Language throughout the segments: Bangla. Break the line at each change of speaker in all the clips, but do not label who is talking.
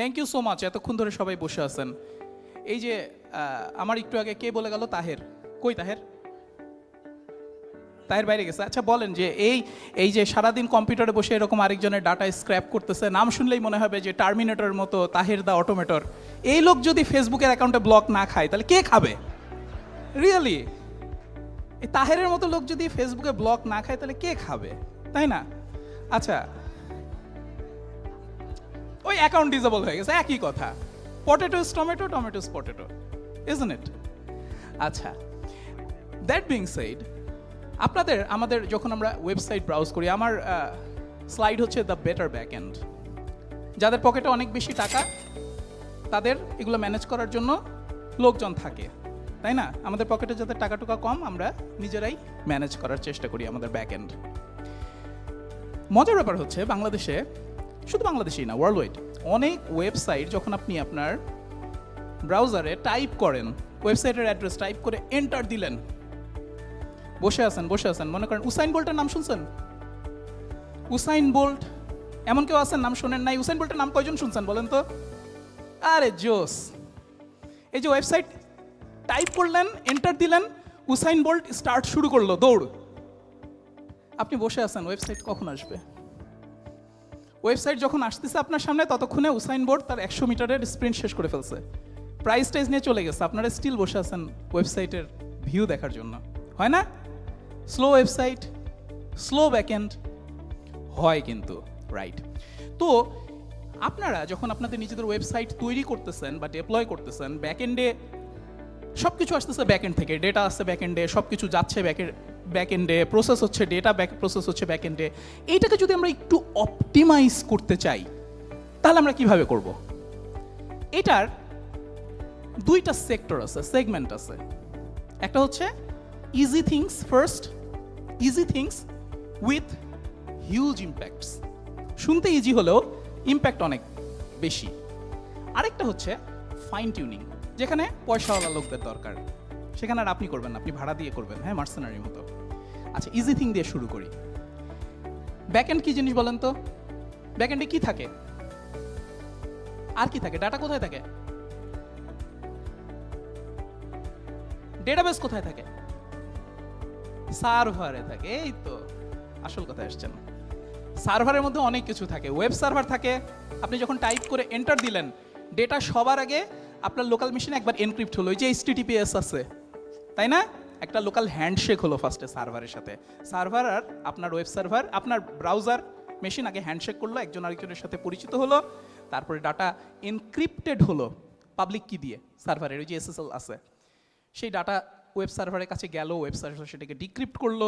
থ্যাংক ইউ সো মাচ এতক্ষণ ধরে সবাই বসে আছেন। এই যে আমার একটু আগে কে বলে গেল? তাহের। কই তাহের? তাহের বাইরে গেছে। আচ্ছা বলেন যে, এই এই যে সারাদিন কম্পিউটারে বসে এরকম আরেকজনের ডাটা স্ক্র্যাপ করতেছে, নাম শুনলেই মনে হবে যে টার্মিনেটরের মতো তাহের দা অটোমেটর। এই লোক যদি ফেসবুকের অ্যাকাউন্টে ব্লক না খায়, তাহলে কে খাবে? রিয়েলি এই তাহেরের মতো লোক যদি ফেসবুকে ব্লক না খায়, তাহলে কে খাবে? তাই না? আচ্ছা ওই অ্যাকাউন্ট ডিজেবল হয়ে গেছে, একই কথা। Potato potatoes tomato tomato tomatoes potato isn't it আচ্ছা দ্যাট বিং সাইড আপনাদের, আমাদের যখন আমরা ওয়েবসাইট ব্রাউজ করি, আমার স্লাইড হচ্ছে দ্য বেটার ব্যাক এন্ড যাদের পকেটে অনেক বেশি টাকা, তাদের এগুলো ম্যানেজ করার জন্য লোকজন থাকে, তাই না? আমাদের পকেটে যাদের টাকা টুকা কম, আমরা নিজেরাই ম্যানেজ করার চেষ্টা করি আমাদের ব্যাক এন্ড মজার ব্যাপার হচ্ছে, বাংলাদেশে শুধু বাংলাদেশেই না ওয়ার্ল্ড ওয়াইড অনেক ওয়েবসাইট যখন আপনি আপনার ব্রাউজারে টাইপ করেন ওয়েবসাইটের অ্যাড্রেস টাইপ করে এন্টার দিলেন। বসে আছেন বসে আছেন। মনে করেন উসাইন বোল্টের নাম শুনছেন? উসাইন বোল্ট এমন কেউ আছেন? নাম শোনেন নাই। উসাইন বোল্টের নাম কয়জন শুনছেন বলেন তো? আরে জোস! এই যে ওয়েবসাইট টাইপ করলেন এন্টার দিলেন উসাইন বোল্ট স্টার্ট শুরু করল, দৌড়। আপনি বসে আছেন ওয়েবসাইট কখন আসবে? ওয়েবসাইট যখন আসতেছে আপনার সামনে, ততক্ষণে উসাইন বোর্ড তার একশো মিটারের স্প্রিন্ট শেষ করে ফেলছে। প্রাইস টাইজ নিয়ে চলে গেছে। আপনারা স্টিল বসে আছেন ওয়েবসাইটের ভিউ দেখার জন্য। হয় না? স্লো ওয়েবসাইট স্লো ব্যাকএন্ড হয় কিন্তু রাইট তো আপনারা যখন আপনাদের নিজেদের ওয়েবসাইট তৈরি করতেছেন বা ডেপ্লয় করতেছেন ব্যাকএন্ডে সব কিছু আসতেছে ব্যাকএন্ড থেকে। ডেটা আসছে ব্যাকএন্ডে সব কিছু যাচ্ছে ব্যাকের ব্যাকএন্ডে প্রসেস হচ্ছে ডেটা ব্যাক প্রসেস হচ্ছে ব্যাকএন্ডে এইটাকে যদি আমরা একটু অপটিমাইজ করতে চাই, তাহলে আমরা কীভাবে করব? এটার দুইটা সেক্টর আছে সেগমেন্ট আছে। একটা হচ্ছে easy things first easy things with huge impacts শুনতে ইজি হলেও ইম্প্যাক্ট অনেক বেশি। আরেকটা হচ্ছে ফাইন টিউনিং যেখানে পয়সাওয়ালা লোকদের দরকার। সেখানে আর আপনি করবেন আপনি ভাড়া দিয়ে করবেন হ্যাঁ মার্সেনারির মতো। আচ্ছা ইজি থিং দিয়ে শুরু করি। ব্যাকএন্ড কি জিনিস বলেন তো? ব্যাকএন্ডে কি থাকে? আর কি থাকে? ডাটা কোথায় থাকে? ডেটাবেস কোথায় থাকে? সার্ভারে থাকে, এই তো, আসল কথা আসছেন। সার্ভারের মধ্যে অনেক কিছু থাকে। ওয়েব সার্ভার থাকে, আপনি যখন টাইপ করে এন্টার দিলেন ডেটা সবার আগে আপনার লোকাল মেশিনে একবার এনক্রিপ্ট হলো ওই যে এইচটিটিপিএস আছে। তাই না? একটা লোকাল হ্যান্ডশেক হলো ফার্স্টে সার্ভারের সাথে। সার্ভার আর আপনার ওয়েব সার্ভার আপনার ব্রাউজার মেশিন আগে হ্যান্ডশেক করল, একজন আরেকজনের সাথে পরিচিত হলো, তারপরে ডাটা এনক্রিপ্টেড হলো পাবলিক কি দিয়ে সার্ভারের ওই যে এসএসএল আছে। সেই ডাটা ওয়েব সার্ভারের কাছে গেল ওয়েব সার্ভার সেটাকে ডিক্রিপ্ট করল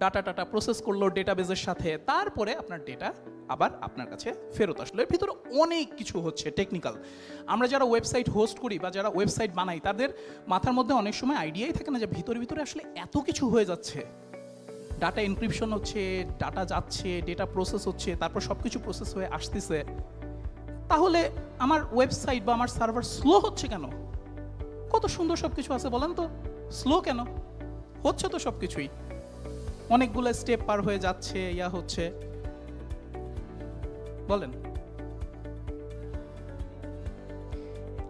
ডাটা টাটা প্রসেস করল ডেটাবেজের সাথে। তারপরে আপনার ডেটা আবার আপনার কাছে ফেরত আসলো। এর ভিতরে অনেক কিছু হচ্ছে টেকনিক্যাল আমরা যারা ওয়েবসাইট হোস্ট করি বা যারা ওয়েবসাইট বানাই, তাদের মাথার মধ্যে অনেক সময় আইডিয়াই থাকে না যে ভিতরে ভিতরে আসলে এত কিছু হয়ে যাচ্ছে। ডাটা এনক্রিপশন হচ্ছে ডাটা যাচ্ছে ডেটা প্রসেস হচ্ছে, তারপর সব কিছু প্রসেস হয়ে আসতেছে। তাহলে আমার ওয়েবসাইট বা আমার সার্ভার স্লো হচ্ছে কেন? কত সুন্দর সব কিছু আছে বলেন তো? স্লো কেন? হচ্ছে তো সব কিছুই অনেকগুলো স্টেপ পার হয়ে যাচ্ছে, ইয়া হচ্ছে। বলেন।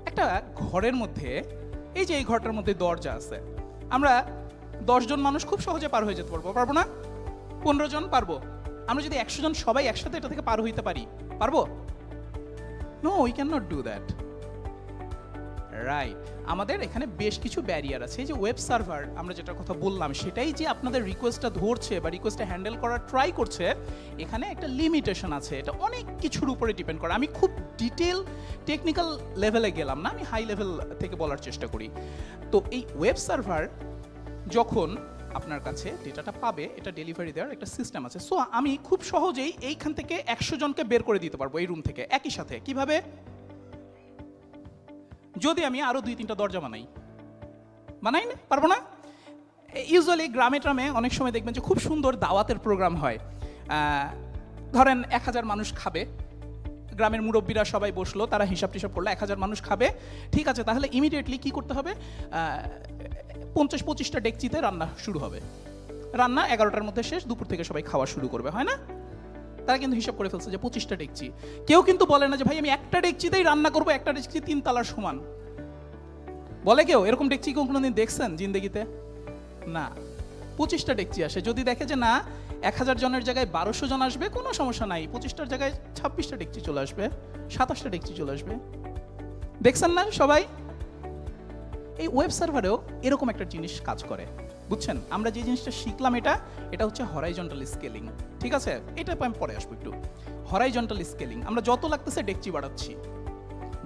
একটা ঘরের মধ্যে, এই যে এই ঘরটার মধ্যে দরজা আছে, আমরা দশজন মানুষ খুব সহজে পার হয়ে যেতে পারব পারব না? পনেরো জন পারব। আমরা যদি একশো জন সবাই একসাথে এটা থেকে পার হইতে পারি, পারব? No we can not do that right আমাদের এখানে বেশ কিছু ব্যারিয়ার আছে। এই যে ওয়েব সার্ভার আমরা যেটা কথা বললাম, সেটাই যে আপনাদের রিকোয়েস্টটা ধরছে বা রিকোয়েস্টটা হ্যান্ডেল করার ট্রাই করছে, এখানে একটা লিমিটেশন আছে। এটা অনেক কিছুর উপরে ডিপেন্ড করে। আমি খুব ডিটেল টেকনিক্যাল লেভেলে গেলাম না, আমি হাই লেভেল থেকে বলার চেষ্টা করি। তো এই ওয়েব সার্ভার যখন আপনার কাছে ডেটাটা পাবে, এটা ডেলিভারি দেওয়ার একটা সিস্টেম আছে। সো আমি খুব সহজেই এইখান থেকে একশো জনকে বের করে দিতে পারব এই রুম থেকে। একই সাথে। কীভাবে? যদি আমি আরও দুই, তিনটা দরজা বানাই। বানাই না? পারব না? ইউজুয়ালি গ্রামে ট্রামে অনেক সময় দেখবেন যে খুব সুন্দর দাওয়াতের প্রোগ্রাম হয়। ধরেন এক হাজার মানুষ খাবে, গ্রামের মুরব্বীরা সবাই বসল, তারা হিসাব টিসাব করল, এক হাজার মানুষ খাবে, ঠিক আছে, তাহলে ইমিডিয়েটলি কি করতে হবে? পঞ্চাশ, পঁচিশটা ডেকচিতে রান্না শুরু হবে। রান্না এগারোটার মধ্যে শেষ, দুপুর থেকে সবাই খাওয়া শুরু করবে, হয় না? তারা কিন্তু হিসাব করে ফেলছে যে পঁচিশটা ডেকচি। কেউ কিন্তু বলে না যে, ভাই, আমি একটা ডেকচিতেই রান্না করব, একটা ডেকচি তিন তালার সমান। বলে কেউ? এরকম ডেকচি কেউ কোনোদিন দেখছেন জিন্দগিতে? না। পঁচিশটা ডেকচি আসে। যদি দেখে যে, না, এক হাজার জনের জায়গায় বারোশো জন আসবে, কোনো সমস্যা নাই। পঁচিশটার জায়গায় ছাব্বিশটা ডেকচি চলে আসবে, সাতাশটা ডেকচি চলে আসবে। দেখছেন না সবাই? এই ওয়েব সার্ভারেও এরকম একটা জিনিস কাজ করে। বুঝছেন? আমরা যে জিনিসটা শিখলাম এটা এটা হচ্ছে হরাইজন্টাল স্কেলিং ঠিক আছে? এটা আমি পরে আসব একটু। হরাইজন্টাল স্কেলিং আমরা যত লাগতেছে ডেকচি বাড়াচ্ছি।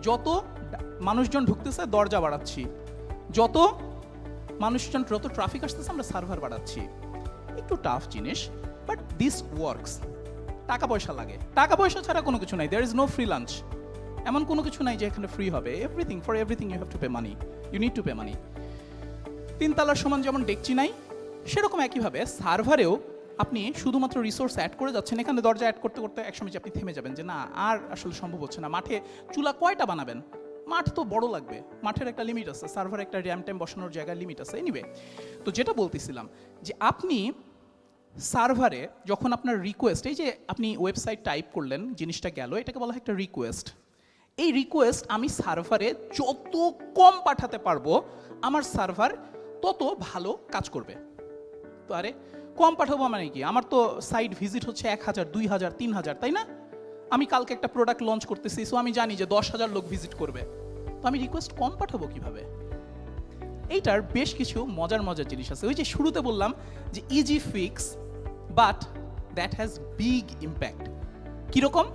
যত মানুষজন ঢুকতেছে দরজা বাড়াচ্ছি। যত মানুষজন, যত ট্রাফিক আসতেছে আমরা সার্ভার বাড়াচ্ছি। একটু টাফ জিনিস বাট দিস ওয়ার্কস টাকা পয়সা লাগে। টাকা পয়সা ছাড়া কোনো কিছু নাই। There is no free lunch এমন কোনো কিছু নাই যে এখানে ফ্রি হবে। Everything for everything you have to pay money you need to pay money তিনতলার সমান যেমন ডেকচি নাই, সেরকম একইভাবে সার্ভারেও আপনি শুধুমাত্র রিসোর্স অ্যাড করে যাচ্ছেন। এখানে দরজা অ্যাড করতে করতে একসময় যে আপনি থেমে যাবেন যে না, আর আসলে সম্ভব হচ্ছে না। মাঠে চুলা কয়টা বানাবেন? মাঠ তো বড় লাগবে। মাঠের একটা লিমিট আছে, সার্ভার একটা র্যাম ট্যাম বসানোর জায়গায় লিমিট আছে। এনিওয়ে তো যেটা বলতেছিলাম যে আপনি সার্ভারে যখন আপনার রিকোয়েস্ট এই যে আপনি ওয়েবসাইট টাইপ করলেন, জিনিসটা গেল, এটাকে বলা হয় একটা রিকোয়েস্ট এই রিকোয়েস্ট আমি সার্ভারে যত কম পাঠাতে পারব, আমার সার্ভার তত ভালো কাজ করবে। তো আরে, কম পাঠাবো মানে কি? আমার তো সাইট ভিজিট হচ্ছে এক হাজার, দুই হাজার, তিন হাজার, তাই না? আমি কালকে একটা প্রোডাক্ট লঞ্চ করতেছি সো আমি জানি যে দশ হাজার লোক ভিজিট করবে। তো আমি রিকোয়েস্ট কম পাঠাবো কীভাবে? এইটার বেশ কিছু মজার মজার জিনিস আছে। ওই যে শুরুতে বললাম যে easy fix but that has big impact কীরকম?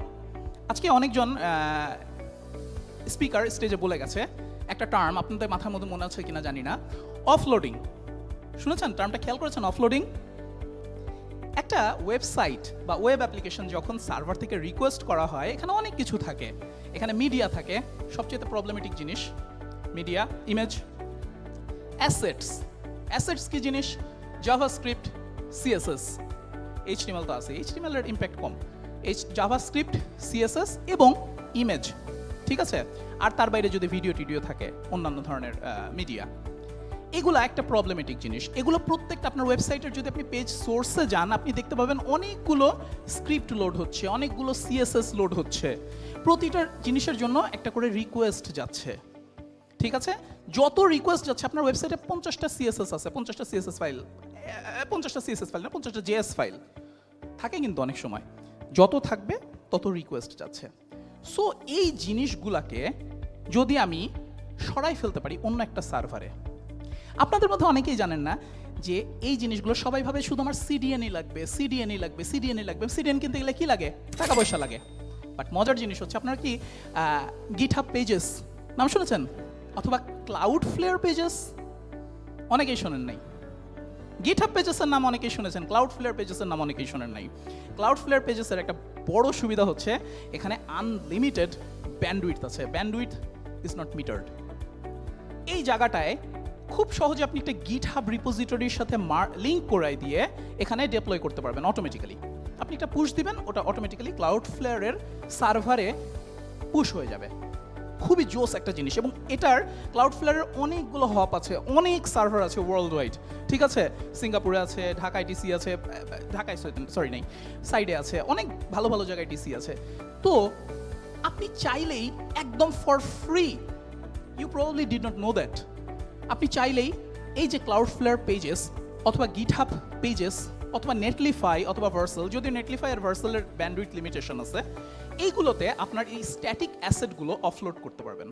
আজকে অনেকজন স্পিকার স্টেজে বলে গেছে, একটা টার্ম আপনাদের মাথার মধ্যে মনে আছে কিনা জানি না। অফলোডিং শুনেছেন? টার্মটা খেয়াল করেছেন? অফলোডিং একটা ওয়েবসাইট বা ওয়েব অ্যাপ্লিকেশন যখন সার্ভার থেকে রিকোয়েস্ট করা হয়, এখানে অনেক কিছু থাকে। এখানে মিডিয়া থাকে, সবচেয়ে প্রবলেমেটিক জিনিস মিডিয়া ইমেজ অ্যাসেটস অ্যাসেটস কি জিনিস? জাভাস্ক্রিপ্ট সিএসএস এইচটিএমএল তো আছে এইচটিএমএল এর ইম্প্যাক্ট কম। এইচ জাভাস্ক্রিপ্ট সিএসএস এবং ইমেজ ঠিক আছে? আর তার বাইরে যদি ভিডিও টিডিও থাকে, অন্যান্য ধরনের মিডিয়া এগুলো একটা প্রবলেমেটিক জিনিস। এগুলো প্রত্যেকটা আপনার ওয়েবসাইটের যদি আপনি পেজ সোর্সে যান, আপনি দেখতে পাবেন অনেকগুলো স্ক্রিপ্ট লোড হচ্ছে, অনেকগুলো সিএসএস লোড হচ্ছে। প্রতিটা জিনিসের জন্য একটা করে রিকোয়েস্ট যাচ্ছে। ঠিক আছে? যত রিকোয়েস্ট যাচ্ছে, আপনার ওয়েবসাইটে পঞ্চাশটা সিএসএস আছে, পঞ্চাশটা সিএসএস ফাইল পঞ্চাশটা সিএসএস ফাইল না, পঞ্চাশটা জেএস ফাইল থাকে কিন্তু অনেক সময়। যত থাকবে, তত রিকোয়েস্ট যাচ্ছে। সো এই জিনিসগুলাকে যদি আমি সরাই ফেলতে পারি অন্য একটা সার্ভারে আপনাদের মধ্যে অনেকেই জানেন না যে এই জিনিসগুলো সবাই ভাবে শুধু আমার সিডিএনই লাগবে সিডিএনই লাগবে সিডিএনই লাগবে সিডিএন কিনতে গেলে কী লাগে? টাকা পয়সা লাগে। বাট মজার জিনিস হচ্ছে আপনার কি গিটহাব পেজেস নাম শুনেছেন? অথবা ক্লাউড ফ্লেয়ার পেজেস অনেকেই শোনেন নাই। গিট গিটহাব পেজেসের নাম অনেকেই শুনেছেন ক্লাউড ফ্লেয়ার পেজেসের নাম অনেকেই শোনেন নাই। ক্লাউড ফ্লেয়ার পেজেসের একটা বড় সুবিধা হচ্ছে, এখানে আনলিমিটেড ব্যান্ডউইথ আছে। ব্যান্ডউইথ ইজ নট মিটার্ড এই জায়গাটায় খুব সহজে আপনি একটা গিট হাব রিপোজিটরির সাথে লিঙ্ক করাই দিয়ে এখানে ডেপ্লয় করতে পারবেন অটোমেটিক্যালি আপনি একটা পুশ দিবেন, ওটা অটোমেটিক্যালি ক্লাউড ফ্লেয়ারের সার্ভারে পুশ হয়ে যাবে। খুবই জোস একটা জিনিস এবং এটার ক্লাউড ফ্লেয়ারের অনেকগুলো হপ আছে, অনেক সার্ভার আছে ওয়ার্ল্ড ওয়াইড ঠিক আছে? সিঙ্গাপুরে আছে ঢাকায় ডিসি আছে ঢাকায় সরি নেই। সাইডে আছে, অনেক ভালো ভালো জায়গায় ডিসি আছে। তো আপনি চাইলেই একদম for free you probably did not know that আপনি চাইলেই এই যে ক্লাউড ফ্লেয়ার পেজেস অথবা গিটহাব পেজেস অথবা নেটলিফাই অথবা ভার্সেল যদি নেটলিফাই আর ভার্সেলের ব্যান্ডউইথ লিমিটেশন আছে, এইগুলোতে আপনার এই স্ট্যাটিক অ্যাসেটগুলো অফলোড করতে পারবেন।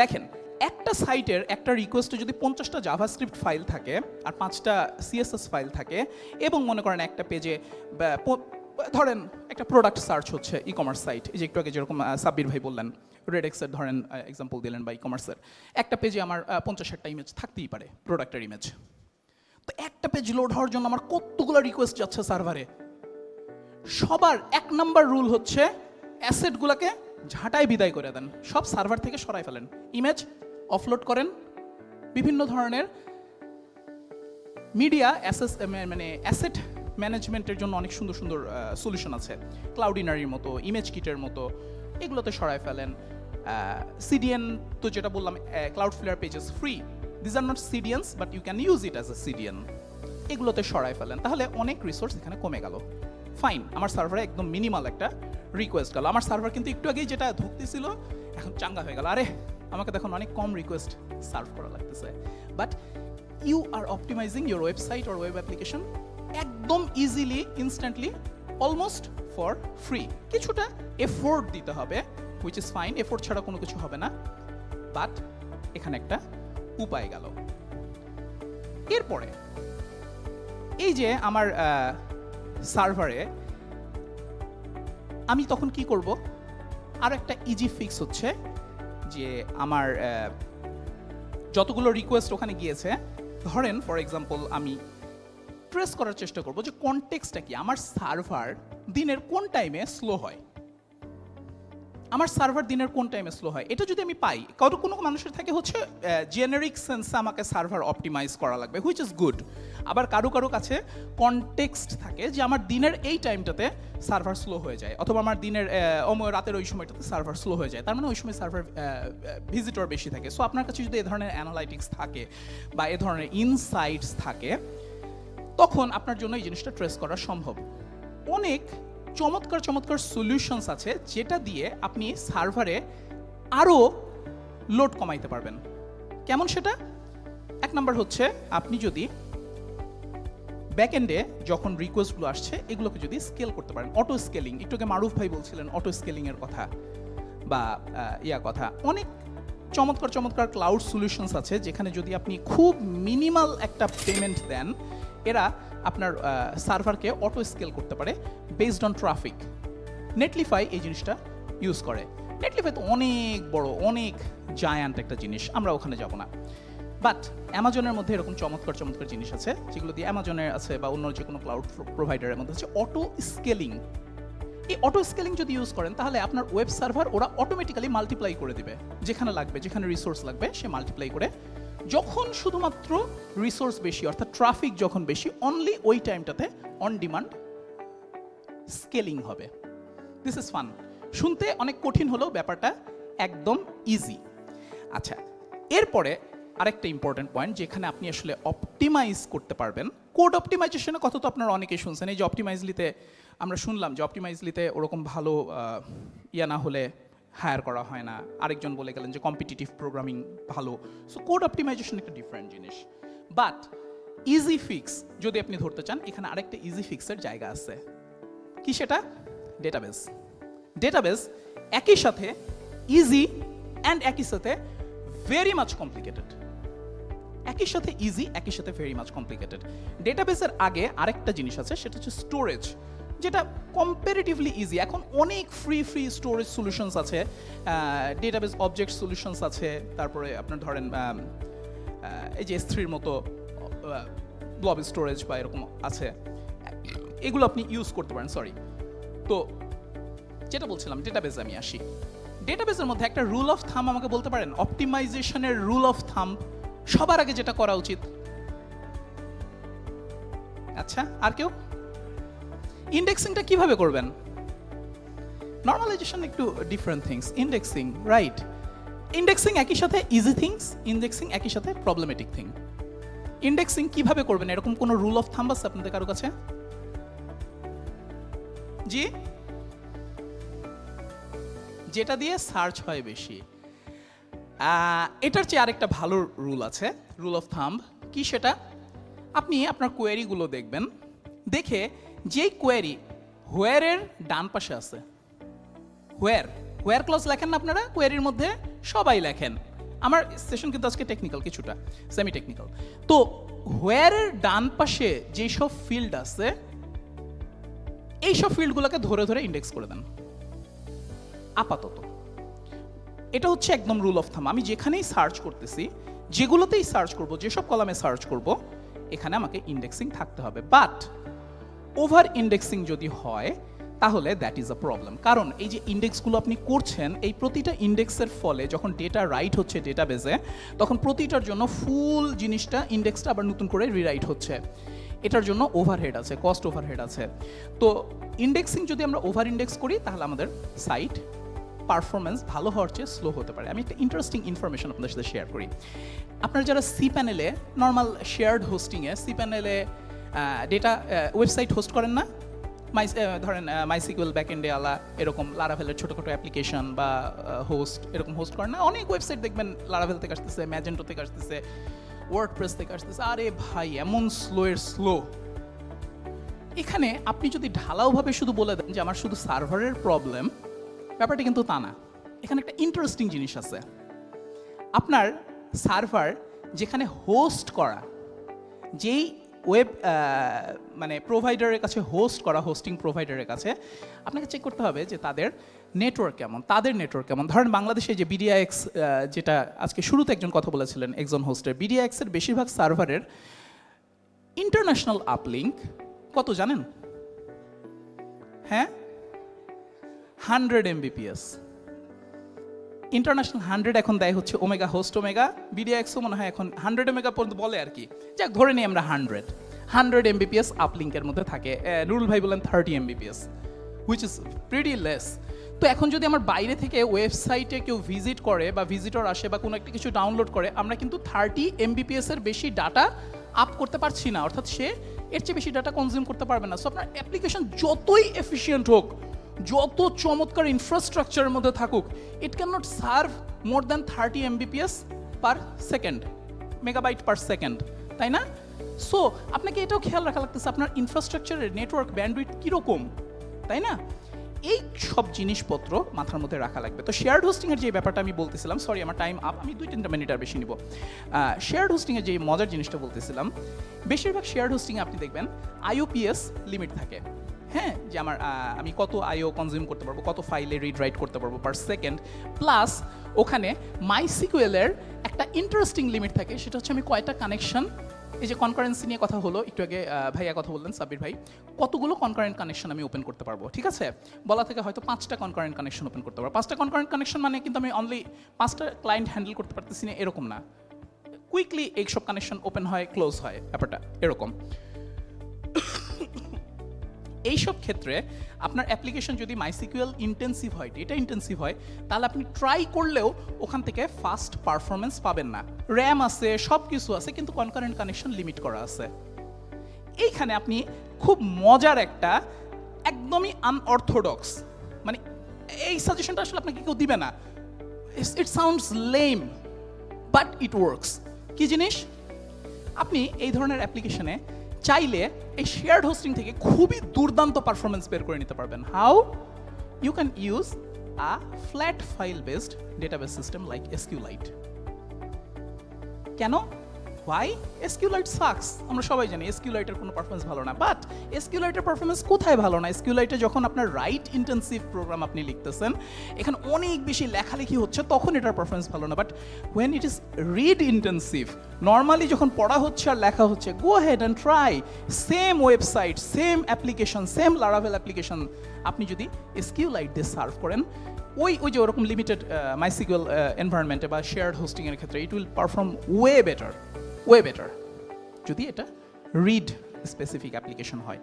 দেখেন, একটা সাইটের একটা রিকোয়েস্টে যদি পঞ্চাশটা জাভাস্ক্রিপ্ট ফাইল থাকে আর পাঁচটা সিএসএস ফাইল থাকে এবং মনে করেন একটা পেজে ধরেন একটা প্রোডাক্ট সার্চ হচ্ছে ই কমার্স সাইট এই যে একটু আগে যেরকম সাব্বির ভাই বললেন। রেডেক্সের ধরেন এক্সাম্পল দিলেন বা ই কমার্সের একটা পেজে আমার পঞ্চাশ ষাটটা ইমেজ থাকতেই পারে প্রোডাক্টের ইমেজ তো একটা পেজ লোড হওয়ার জন্য আমার কতগুলো রিকোয়েস্ট যাচ্ছে সার্ভারে সবার এক নাম্বার রুল হচ্ছে অ্যাসেটগুলোকে ঝাঁটাই বিদায় করে দেন। সব সার্ভার থেকে সরাই ফেলেন। ইমেজ অফলোড করেন। বিভিন্ন ধরনের মিডিয়া অ্যাসেস মানে অ্যাসেট ম্যানেজমেন্টের জন্য অনেক সুন্দর সুন্দর সলিউশন আছে। ক্লাউডিনারির মতো ইমেজ কিটের মতো, এগুলোতে সরাই ফেলেন। সিডিএন তো যেটা বললাম Cloudflare pages free these are not CDNs but you can use it as a CDN এগুলোতে সরাই ফেলেন। তাহলে অনেক রিসোর্স এখানে কমে গেল। ফাইন আমার সার্ভারে একদম মিনিমাল একটা রিকোয়েস্ট গেল। আমার সার্ভার কিন্তু একটু আগেই যেটা ধুকতেছিল এখন চাঙ্গা হয়ে গেল। আরে, আমাকে দেখুন, অনেক কম রিকোয়েস্ট সার্ভ করা লাগতেছে। But you are optimizing your website or web application একদম easily instantly almost for free কিছুটা এফোর্ট দিতে হবে। হুইচ ইজ ফাইন এফোর্ট ছাড়া কোনো কিছু হবে না। বাট এখানে একটা উপায় গেল। এরপরে, এই যে আমার সার্ভারে আমি তখন কি করব? আর একটা ইজি ফিক্স হচ্ছে যে আমার যতগুলো রিকোয়েস্ট ওখানে গিয়েছে, ধরেন ফর এক্সাম্পল আমি ট্রেস করার চেষ্টা করব যে কনটেক্সটটা কি? আমার সার্ভার দিনের কোন টাইমে স্লো হয়? আমার সার্ভার দিনের কোন টাইমে স্লো হয়? এটা যদি আমি পাই, কারও কোনো মানুষের থাকে হচ্ছে জেনারিক সেন্সে আমাকে সার্ভার অপটিমাইজ করা লাগবে হুইচ ইজ গুড আবার কারও কারও কাছে কনটেক্সট থাকে যে আমার দিনের এই টাইমটাতে সার্ভার স্লো হয়ে যায়, অথবা আমার দিনের রাতের ওই সময়টাতে সার্ভার স্লো হয়ে যায়, তার মানে ওই সময় সার্ভার ভিজিটর বেশি থাকে। সো আপনার কাছে যদি এ ধরনের অ্যানালাইটিক্স থাকে বা এ ধরনের ইনসাইটস থাকে, তখন আপনার জন্য এই জিনিসটা ট্রেস করা সম্ভব। অনেক চমৎকার চমৎকার সলিউশনস আছে যেটা দিয়ে আপনি সার্ভারে আরও লোড কমাইতে পারবেন। কেমন সেটা? এক নাম্বার হচ্ছে আপনি যদি ব্যাকএন্ডে যখন রিকোয়েস্টগুলো আসছে, এগুলোকে যদি স্কেল করতে পারেন। অটো স্কেলিং একটু আগে মারুফ ভাই বলছিলেন অটো স্কেলিংয়ের কথা বা ইয়া কথা। অনেক চমৎকার চমৎকার ক্লাউড সলিউশনস আছে যেখানে যদি আপনি খুব মিনিমাল একটা পেমেন্ট দেন এরা আপনার সার্ভারকে অটো স্কেল করতে পারে বেসড অন ট্রাফিক নেটলিফাই এই জিনিসটা ইউজ করে। নেটলিফাই তো অনেক বড়, অনেক জায়ান্ট একটা জিনিস, আমরা ওখানে যাব না। বাট অ্যামাজনের মধ্যে এরকম চমৎকার চমৎকার জিনিস আছে, যেগুলো দিয়ে অ্যামাজনের আছে বা অন্য যে কোনো ক্লাউড প্রোভাইডারের মধ্যে হচ্ছে অটো স্কেলিং এই অটো স্কেলিং যদি ইউজ করেন, তাহলে আপনার ওয়েব সার্ভার ওরা অটোমেটিক্যালি মাল্টিপ্লাই করে দিবে। যেখানে লাগবে, যেখানে রিসোর্স লাগবে, সে মাল্টিপ্লাই করে যখন শুধুমাত্র রিসোর্স বেশি, অর্থাৎ ট্রাফিক যখন বেশি অনলি ওই টাইমটাতে অন ডিমান্ড স্কেলিং হবে। দিস ইজ ফান শুনতে অনেক কঠিন হলেও ব্যাপারটা একদম ইজি আচ্ছা এরপরে আরেকটা ইম্পর্টেন্ট পয়েন্ট যেখানে আপনি আসলে অপটিমাইজ করতে পারবেন। কোড অপটিমাইজেশনের কথা তো আপনারা অনেকেই শুনছেন। এই যে অপটিমাইজলিতে আমরা শুনলাম যে অপটিমাইজলিতে ওরকম ভালো ইয়া না হলে হায়ার করা হয় না। আরেকজন বলে গেলেন যে কম্পিটিটিভ প্রোগ্রামিং ভালো। সো কোড অপটিমাইজেশন একটা ডিফারেন্ট জিনিস। বাট ইজি ফিক্স যদি আপনি ধরতে চান, এখানে আরেকটা ইজি ফিক্সের জায়গা আছে। কি সেটা? ডেটাবেস ডেটাবেস একই সাথে ইজি অ্যান্ড একই সাথে ভেরি মাচ কমপ্লিকেটেড একই সাথে ইজি একই সাথে ভেরি মাচ কমপ্লিকেটেড ডেটাবেসের আগে আরেকটা জিনিস আছে, সেটা হচ্ছে স্টোরেজ যেটা কম্পারেটিভলি ইজি এখন অনেক ফ্রি ফ্রি স্টোরেজ সলিউশনস আছে ডেটাবেস অবজেক্ট সলিউশনস আছে, তারপরে আপনার ধরেন এই যে স্ত্রীর মতো ব্লব স্টোরেজ বা এরকম আছে, এগুলো আপনি ইউজ করতে পারেন সরি তো যেটা বলছিলাম ডেটাবেস আমি আসি। ডেটাবেসের মধ্যে একটা রুল অফ থাম আমাকে বলতে পারেন? অপটিমাইজেশনের রুল অফ থাম সবার আগে যেটা করা উচিত। আচ্ছা আর কেউ? ইন্ডেক্সিংটা কীভাবে করবেন? নর্মালাইজেশন একটু different things indexing right indexing একই সাথে ইজি থিংস ইন্ডেক্সিং একই সাথে প্রবলেমেটিক থিং ইন্ডেক্সিং কীভাবে করবেন? এরকম কোনো রুল অফ থাম্ব আছে আপনাদের কারও কাছে? জি? যেটা দিয়ে সার্চ হয় বেশি। এটার চেয়ে আরেকটা ভালো রুল আছে রুল অফ থাম্ব কি সেটা? আপনি আপনার কোয়েরিগুলো দেখবেন। দেখে যেই কোয়েরি হোয়ারের ডান পাশে আছে। হোয়ার হোয়ার ক্লজ লেখেন না আপনারা? কোয়েরির মধ্যে সবাই লেখেন। আমার সেশন কিন্তু আজকে টেকনিক্যাল কিছুটা সেমি টেকনিক্যাল তো হোয়ারের ডান পাশে যেসব ফিল্ড আছে এইসব ফিল্ডগুলোকে ধরে ধরে ইন্ডেক্স করে দেন। আপাতত। এটা হচ্ছে একদম রুল অফ থাম আমি যেখানেই সার্চ করতেছি, যেগুলোতেই সার্চ করব, যেসব কলামে সার্চ করব, এখানে আমাকে ইন্ডেক্সিং থাকতে হবে। বাট ওভার ইন্ডেক্সিং যদি হয়, তাহলে দ্যাট ইজ আ প্রবলেম কারণ এই যে ইন্ডেক্সগুলো আপনি করছেন, এই প্রতিটা ইন্ডেক্সের ফলে যখন ডেটা রাইট হচ্ছে ডেটা ডেটাবেজে তখন প্রতিটার জন্য ফুল জিনিসটা ইন্ডেক্সটা আবার নতুন করে রিরাইট হচ্ছে। এটার জন্য ওভারহেড আছে কস্ট ওভারহেড আছে। তো ইন্ডেক্সিং যদি আমরা ওভার ইন্ডেক্স করি, তাহলে আমাদের সাইট পারফরমেন্স ভালো হওয়ার চেয়ে স্লো হতে পারে। আমি একটা ইন্টারেস্টিং ইনফরমেশন আপনাদের সাথে শেয়ার করি। আপনারা যারা সি প্যানেলে নর্মাল শেয়ার্ড হোস্টিংয়ে সি প্যানেলে ডেটা ওয়েবসাইট হোস্ট করেন না। মাই ধরেন মাই সিকুয়েল ব্যাকএন্ডে আলা এরকম লারাভেলের ছোটোখাটো অ্যাপ্লিকেশন বা হোস্ট এরকম হোস্ট করেন না। অনেক ওয়েবসাইট দেখবেন লারাভেল থেকে আসতেছে ম্যাজেন্টো থেকে আসতেছে ওয়ার্ড প্রেস থেকে আসতেছে। আরে ভাই, এমন স্লো এর স্লো এখানে আপনি যদি ঢালাওভাবে শুধু বলে দেন যে আমার শুধু সার্ভারের প্রবলেম ব্যাপারটা কিন্তু তা না। এখানে একটা ইন্টারেস্টিং জিনিস আছে। আপনার সার্ভার যেখানে হোস্ট করা, যেই ওয়েব মানে প্রোভাইডারের কাছে হোস্ট করা হোস্টিং প্রোভাইডারের কাছে, আপনাকে চেক করতে হবে যে তাদের নেটওয়ার্ক কেমন, তাদের নেটওয়ার্ক কেমন। ধরেন বাংলাদেশে যে বিডিআইএক্স যেটা আজকে শুরুতে একজন কথা বলেছিলেন একজন হোস্টের বিডিআইএক্সের বেশিরভাগ সার্ভারের ইন্টারন্যাশনাল আপলিঙ্ক কত জানেন? হ্যাঁ? হান্ড্রেড এমবিপিএস ইন্টারন্যাশনাল হান্ড্রেড এখন দেয় হচ্ছে ওমেগা হোস্ট ওমেগা বিডিএক্সও মনে হয় এখন হান্ড্রেড ওমেগা পর্যন্ত বলে আর কি। যাক, ধরে নিই আমরা হান্ড্রেড হান্ড্রেড এমবিপিএস আপলিঙ্কের মধ্যে থাকে। নুরুল ভাই বলেন thirty Mbps which is pretty less তো এখন যদি আমার বাইরে থেকে ওয়েবসাইটে কেউ ভিজিট করে বা ভিজিটর আসে বা কোনো একটা কিছু ডাউনলোড করে, আমরা কিন্তু থার্টি এমবিপিএস এর বেশি ডাটা আপ করতে পারছি না। অর্থাৎ সে এর চেয়ে বেশি ডাটা কনজিউম করতে পারবে না। সো আপনার অ্যাপ্লিকেশন যতই এফিসিয়েন্ট হোক যত চমৎকার ইনফ্রাস্ট্রাকচারের মধ্যে থাকুক it can not serve more than thirty Mbps per second megabyte per second তাই না? সো আপনাকে এটাও খেয়াল রাখা লাগতেছে, আপনার ইনফ্রাস্ট্রাকচারের নেটওয়ার্ক ব্যান্ডউইথ কীরকম, তাই না? এই সব জিনিসপত্র মাথার মধ্যে রাখা লাগবে। তো শেয়ার্ড হোস্টিংয়ের যে ব্যাপারটা আমি বলতেছিলাম সরি আমার টাইম আপ আমি দুই তিনটা মিনিট আর বেশি নিব। শেয়ার্ড হোস্টিংয়ের যে মজার জিনিসটা বলতেছিলাম, বেশিরভাগ শেয়ার্ড হোস্টিংয়ে আপনি দেখবেন আইওপিএস লিমিট থাকে। হ্যাঁ যে আমার আমি কত আইও কনজিউম করতে পারব, কত ফাইলে রিড রাইট করতে পারব পার সেকেন্ড প্লাস ওখানে মাই সিকুয়েলের একটা ইন্টারেস্টিং লিমিট থাকে, সেটা হচ্ছে আমি কয়টা কানেকশন এই যে কনকারেন্সি নিয়ে কথা হলো, একটু আগে ভাইয়া কথা বললেন, সাব্বির ভাই, কতগুলো কনকারেন্ট কানেকশন আমি ওপেন করতে পারব, ঠিক আছে? বলা থেকে হয়তো পাঁচটা কনকারেন্ট কানেকশন ওপেন করতে পারব। পাঁচটা কনকারেন্ট কানেকশন মানে কিন্তু আমি অনলি পাঁচটা ক্লায়েন্ট হ্যান্ডেল করতে পারতেছি না, এরকম না। কুইকলি এইসব কানেকশন ওপেন হয় ক্লোজ হয়, ব্যাপারটা এরকম। এইসব ক্ষেত্রে আপনার অ্যাপ্লিকেশন যদি মাইসিকুয়াল ইন্টেন্সিভ হয় ডেটা ইন্টেন্সিভ হয়, তাহলে আপনি ট্রাই করলেও ওখান থেকে ফাস্ট পারফরমেন্স পাবেন না। র্যাম আছে সব কিছু আছে, কিন্তু কনকারেন্ট কানেকশন লিমিট করা আছে। এইখানে আপনি খুব মজার একটা একদমই আনঅর্থোডক্স মানে এই সাজেশনটা আসলে আপনাকে কেউ দিবে না। It sounds lame but it works কি জিনিস? আপনি এই ধরনের অ্যাপ্লিকেশনে চাইলে এই শেয়ার্ড হোস্টিং থেকে খুবই দুর্দান্ত পারফরমেন্স বের করে নিতে পারবেন। How you can use a flat file based database system like SQLite কেন? ওয়াই এসকিউলাইট সাকস আমরা সবাই জানি এসকিউলাইটের কোনো পারফরমেন্স ভালো না। বাট এসকিউলাইটের পারফরমেন্স কোথায় ভালো না? এসকিউলাইটে যখন আপনার রাইট ইন্টেন্সিভ প্রোগ্রাম আপনি লিখতেছেন, এখানে অনেক বেশি লেখালেখি হচ্ছে, তখন এটার পারফরমেন্স ভালো না। But when it is read intensive normally যখন পড়া হচ্ছে আর লেখা হচ্ছে go ahead and try same website same application same Laravel application আপনি যদি এসকিউলাইট দিয়ে সার্ভ করেন, ওই ওই যে ওরকম লিমিটেড মাইসিকুয়াল এনভায়রনমেন্টে বা শেয়ার্ড হোস্টিংয়ের ক্ষেত্রে it will perform way better way better যদি এটা রিড স্পেসিফিক অ্যাপ্লিকেশন হয়।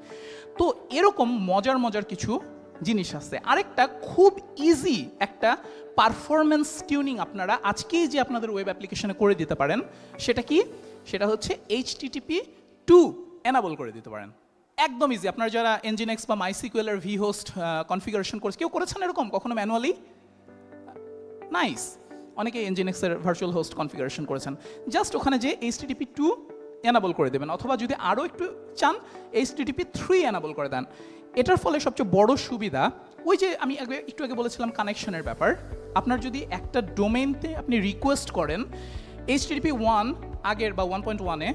তো এরকম মজার মজার কিছু জিনিস আছে। আরেকটা খুব ইজি একটা পারফরমেন্স টিউনিং আপনারা আজকেই যে আপনাদের ওয়েব অ্যাপ্লিকেশনে করে দিতে পারেন, সেটা কি? সেটা হচ্ছে এইচ টিটিপি টু এনাবল করে দিতে পারেন। একদম ইজি আপনারা যারা এনজিনেক্স বা মাইসিকুয়েলের ভি হোস্ট কনফিগারেশন করেছে কেউ করেছেন এরকম কখনো ম্যানুয়ালি নাইস অনেকে এনজিনেক্সের ভার্চুয়াল হোস্ট কনফিগারেশন করেছেন। জাস্ট ওখানে যে এইচটিটিপি টু এনাবল করে দেবেন, অথবা যদি আরও একটু চান এইচটিটিপি থ্রি এনাবল করে দেন। এটার ফলে সবচেয়ে বড় সুবিধা, ওই যে আমি আগে একটু আগে বলেছিলাম কানেকশনের ব্যাপার, আপনার যদি একটা ডোমেইনতে আপনি রিকোয়েস্ট করেন এইচটিটিপি ওয়ান আগের বা ওয়ান পয়েন্ট ওয়ানে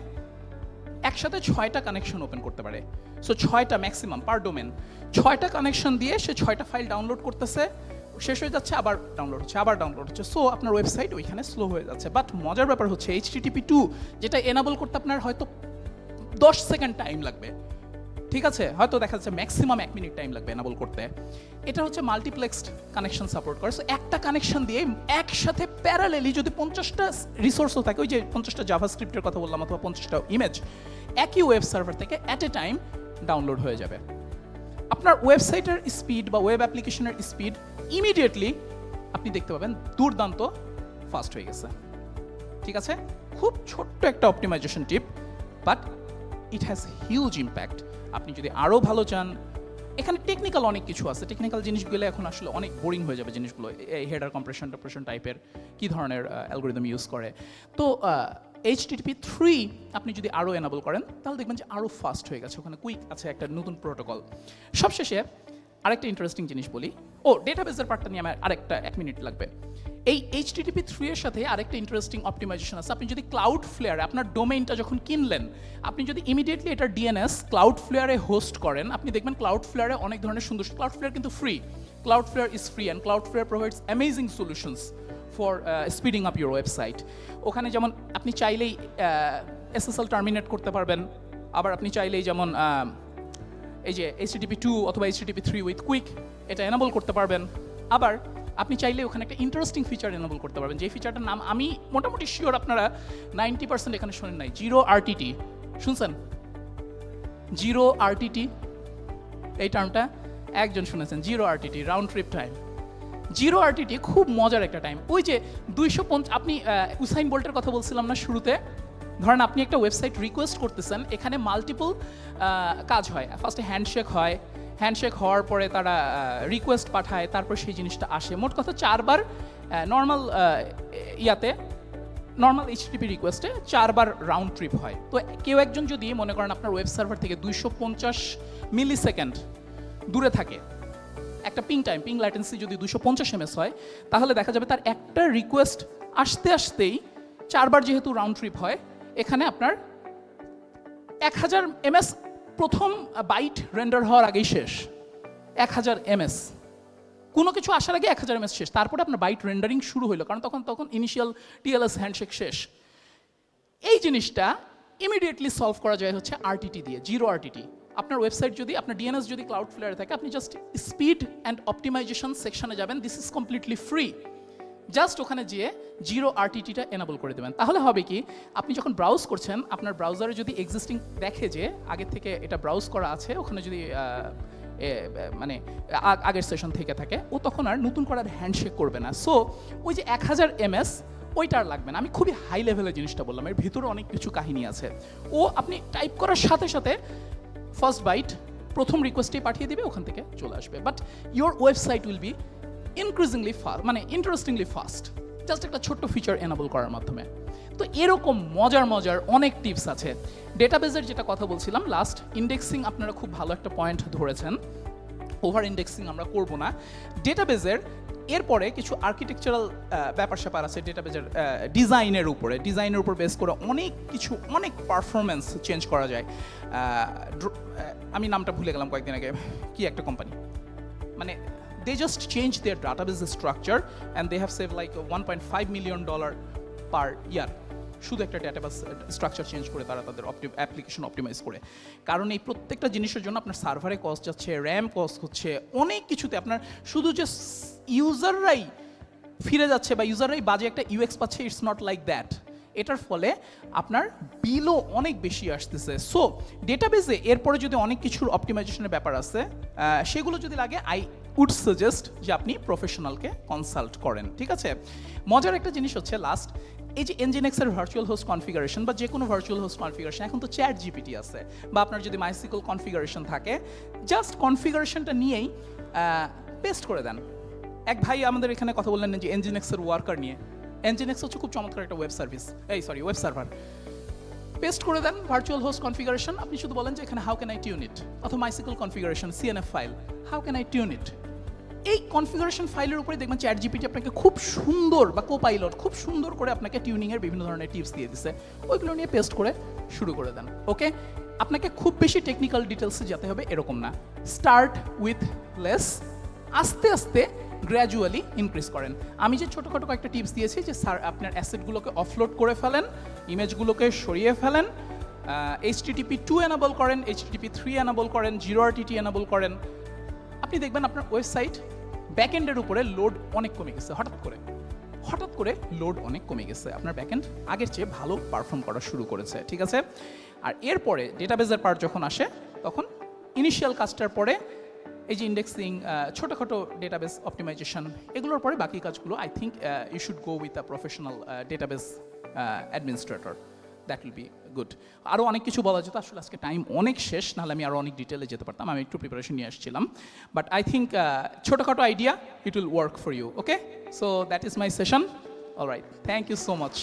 একসাথে ছয়টা কানেকশন ওপেন করতে পারে। সো ছয়টা ম্যাক্সিমাম পার ডোমেন ছয়টা কানেকশন দিয়ে সে ছয়টা ফাইল ডাউনলোড করতেছে শেষ হয়ে যাচ্ছে, আবার ডাউনলোড হচ্ছে, আবার ডাউনলোড হচ্ছে। সো আপনার ওয়েবসাইট ওইখানে স্লো হয়ে যাচ্ছে। বাট মজার ব্যাপার হচ্ছে এইচ এইচটিটিপি টু যেটা এনাবল করতে আপনার হয়তো দশ সেকেন্ড টাইম লাগবে। ঠিক আছে? হয়তো দেখা যাচ্ছে ম্যাক্সিমাম এক মিনিট টাইম লাগবে এনাবল করতে। এটা হচ্ছে মাল্টিপ্লেক্সড কানেকশন সাপোর্ট করে। সো একটা কানেকশন দিয়ে একসাথে প্যারালেলি যদি পঞ্চাশটা রিসোর্সও থাকে, ওই যে পঞ্চাশটা জাভা স্ক্রিপ্টের কথা বললাম অথবা পঞ্চাশটা ইমেজ একই ওয়েব সার্ভার থেকে অ্যাট এ টাইম ডাউনলোড হয়ে যাবে। আপনার ওয়েবসাইটের স্পিড বা ওয়েব অ্যাপ্লিকেশনের স্পিড ইমিডিয়েটলি আপনি দেখতে পাবেন দুর্দান্ত ফাস্ট হয়ে গেছে। ঠিক আছে? খুব ছোট্ট একটা optimization tip but it has huge impact আপনি যদি আরও ভালো চান, এখানে টেকনিক্যাল অনেক কিছু আছে। টেকনিক্যাল জিনিসগুলো এখন আসলে অনেক বোরিং হয়ে যাবে জিনিসগুলো। হেডার কম্প্রেশন টপ্রেশন টাইপের কী ধরনের অ্যালগোরিদম ইউজ করে। তো এইচ টিপি থ্রি আপনি যদি আরও এনাবল করেন, তাহলে দেখবেন যে আরও ফাস্ট হয়ে গেছে। ওখানে কুইক আছে একটা নতুন প্রোটোকল সবশেষে আরেকটা ইন্টারেস্টিং জিনিস বলি। ও ডেটাবেসের পার্টটা নিয়ে আমার আরেকটা এক মিনিট লাগবে। এই এইচ টিটিপি থ্রি এর সাথে আরেকটা ইন্টারেস্টিং অপটিমাইজেশন আছে। আপনি যদি ক্লাউড ফ্লেয়ারে আপনার ডোমেইনটা যখন কিনলেন, আপনি যদি ইমিডিয়েটলি এটা ডিএনএস ক্লাউড ফ্লেয়ারে হোস্ট করেন, আপনি দেখবেন ক্লাউড ফ্লেয়ারে অনেক ধরনের সুন্দর ক্লাউড ফ্লেয়ার কিন্তু free Cloudflare is free and Cloudflare provides amazing solutions for speeding up your website ওখানে যেমন আপনি চাইলেই এসএসএল টার্মিনেট করতে পারবেন। আবার আপনি চাইলেই যেমন এই যে এইচটিটিপি টু অথবা এইচটিটিপি থ্রি উইথ কুইক এটা এনাবল করতে পারবেন। আবার আপনি চাইলে ওখানে একটা ইন্টারেস্টিং ফিচার এনাবল করতে পারবেন। যে ফিচারটার নাম আমি মোটামুটি শিওর আপনারা নাইনটি পার্সেন্ট এখানে শোনেন নাই। জিরো আরটিটি শুনছেন? জিরো আরটিটি এই টার্মটা একজন শুনেছেন। Zero RTT round trip time zero RTT খুব মজার একটা টাইম ওই যে দুইশো আপনি উসাইন বোল্টের কথা বলছিলাম না শুরুতে? ধরেন আপনি একটা ওয়েবসাইট রিকোয়েস্ট করতেছেন, এখানে মাল্টিপল কাজ হয়। ফার্স্টে হ্যান্ডশেক হয়। হ্যান্ডশেক হওয়ার পরে তারা রিকোয়েস্ট পাঠায়, তারপর সেই জিনিসটা আসে। মোট কথা চারবার নর্মাল ইয়াতে নর্মাল এইচটিপি রিকোয়েস্টে চারবার রাউন্ড ট্রিপ হয়। তো কেউ একজন যদি মনে করেন আপনার ওয়েব সার্ভার থেকে দুইশো পঞ্চাশ মিলি সেকেন্ড দূরে থাকে, একটা পিং টাইম পিং ল্যাটেন্সি যদি দুশো পঞ্চাশ এমএস হয়, তাহলে দেখা যাবে তার একটা রিকোয়েস্ট আসতে আসতেই চারবার যেহেতু রাউন্ড ট্রিপ হয় এখানে আপনার এক হাজার এমএস প্রথম বাইট রেন্ডার হওয়ার আগেই শেষ। এক হাজার এমএস। কোনো কিছু আসার আগে এক হাজার এমএস শেষ। তারপরে আপনার বাইট রেন্ডারিং শুরু হলো কারণ তখন তখন ইনিশিয়াল টিএলএস হ্যান্ডশেক শেষ। এই জিনিসটা ইমিডিয়েটলি সলভ করা যায় হচ্ছে আরটিটি দিয়ে জিরো আরটিটি আপনার ওয়েবসাইট যদি, আপনার ডিএনএস যদি ক্লাউড ফ্লেয়ারে থাকে, আপনি জাস্ট স্পিড অ্যান্ড অপটিমাইজেশন সেকশনে যাবেন। This is completely free just ওখানে যেয়ে জিরো আরটিটিটা এনাবল করে দেবেন। তাহলে হবে কি, আপনি যখন ব্রাউজ করছেন, আপনার ব্রাউজারে যদি এক্সিস্টিং দেখে যে, আগে থেকে এটা ব্রাউজ করা আছে, ওখানে যদি মানে আগের সেশন থেকে থাকে, ও তখন আর নতুন করার হ্যান্ডশেক করবে না। সো ওই যে এক হাজার এমএস ওইটা আর লাগবে না। আমি খুবই হাই লেভেলের জিনিসটা বললাম, এর ভিতরে অনেক কিছু কাহিনী আছে। ও আপনি টাইপ করার সাথে সাথে ফার্স্ট বাইট প্রথম রিকোয়েস্টেই পাঠিয়ে দেবে, ওখান থেকে চলে আসবে। But your website will be increasingly fast মানে ইন্টারেস্টিংলি ফাস্ট জাস্ট একটা ছোট্ট ফিচার এনাবল করার মাধ্যমে। তো এরকম মজার মজার অনেক টিপস আছে। ডেটাবেজের যেটা কথা বলছিলাম লাস্ট ইন্ডেক্সিং আপনারা খুব ভালো একটা পয়েন্ট ধরেছেন। ওভার ইন্ডেক্সিং আমরা করব না। ডেটাবেজের এরপরে কিছু আর্কিটেকচারাল ব্যাপার স্যাপার আছে ডেটাবেজের ডিজাইনের উপরে। ডিজাইনের উপর বেস করে অনেক কিছু, অনেক পারফরমেন্স চেঞ্জ করা যায়। আমি নামটা ভুলে গেলাম কয়েকদিন আগে। কি একটা কোম্পানি মানে their database structure and they have save like one point five million dollar per year শুধু একটা ডেটাবেস স্ট্রাকচার চেঞ্জ করে তারা তাদের অপটি অ্যাপ্লিকেশন অপটিমাইজ করে। কারণ এই প্রত্যেকটা জিনিসের জন্য আপনার সার্ভারে কস্ট যাচ্ছে র্যাম কস্ট হচ্ছে, অনেক কিছুতে আপনার শুধু যে ইউজাররাই ফিরে যাচ্ছে বা ইউজাররাই বাজে একটা ইউএক্স পাচ্ছে ইটস নট লাইক দ্যাট এটার ফলে আপনার বিলও অনেক বেশি আসতেছে। সো ডেটাবেসে এরপরে যদি অনেক কিছুর অপটিমাইজেশনের ব্যাপার আছে সেগুলো যদি লাগে আই উড সাজেস্ট যে আপনি প্রফেশনালকে কনসাল্ট করেন, ঠিক আছে? মজার একটা জিনিস হচ্ছে লাস্ট এই যে এনজিনেক্সের ভার্চুয়াল হোস্ট কনফিগারেশন বা যে কোনো ভার্চুয়াল হোস্ট কনফিগারেশন এখন তো চ্যাট জিপিটি আছে বা আপনার যদি মাইসিকল কনফিগারেশন থাকে জাস্ট কনফিগারেশনটা নিয়েই পেস্ট করে দেন। এক ভাই আমাদের এখানে কথা বললেন যে এনজিনেক্সের ওয়ার্কার নিয়ে। এনজিনেক্স হচ্ছে খুব চমৎকার একটা ওয়েব সার্ভিস এই সরি ওয়েব সার্ভার পেস্ট করে দেন ভার্চুয়াল হোস্ট কনফিগারেশন আপনি শুধু বলেন যে এখানে how can I tune it অথবা MySQL configuration CNF file how can I tune it এই কনফিগারেশন ফাইলের উপরে দেখবেন চ্যাট জিপিটি আপনাকে খুব সুন্দর বা কোপাইলট খুব সুন্দর করে আপনাকে টিউনিংয়ের বিভিন্ন ধরনের টিপস দিয়ে দিছে। ওইগুলো নিয়ে পেস্ট করে শুরু করে দেন ওকে আপনাকে খুব বেশি টেকনিক্যাল ডিটেলসে যেতে হবে এরকম না। স্টার্ট উইথ লেস আস্তে আস্তে গ্র্যাজুয়ালি ইনক্রিজ করেন। আমি যে ছোটোখাটো কয়েকটা টিপস দিয়েছি যে স্যার আপনার অ্যাসেটগুলোকে অফলোড করে ফেলেন ইমেজগুলোকে সরিয়ে ফেলেন এইচ টিটিপি টু এনাবল করেন এইচ টিটিপি থ্রি এনাবল করেন জিরো আর টিটি এনাবল করেন। আপনি দেখবেন আপনার ওয়েবসাইট ব্যাকএন্ডের উপরে লোড অনেক কমে গেছে, হঠাৎ করে। হঠাৎ করে লোড অনেক কমে গেছে। আপনার ব্যাকএন্ড আগের চেয়ে ভালো পারফর্ম করা শুরু করেছে, ঠিক আছে? আর এরপরে ডেটাবেজের পার্ট যখন আসে, তখন ইনিশিয়াল কাজটার পরে এই যে ইন্ডেক্সিং ছোটোখাটো ডেটাবেস অপটিমাইজেশন এগুলোর পরে বাকি কাজগুলো I think you should go with a professional database administrator that will be good আরও অনেক কিছু বলা যেত, আসলে আজকে টাইম অনেক শেষ, নাহলে আমি আরও অনেক ডিটেলে যেতে পারতাম, আমি একটু প্রিপারেশন নিয়ে আসছিলাম। বাট আই থিঙ্ক ছোটোখাটো idea it will work for you okay so that is my session all right thank you so much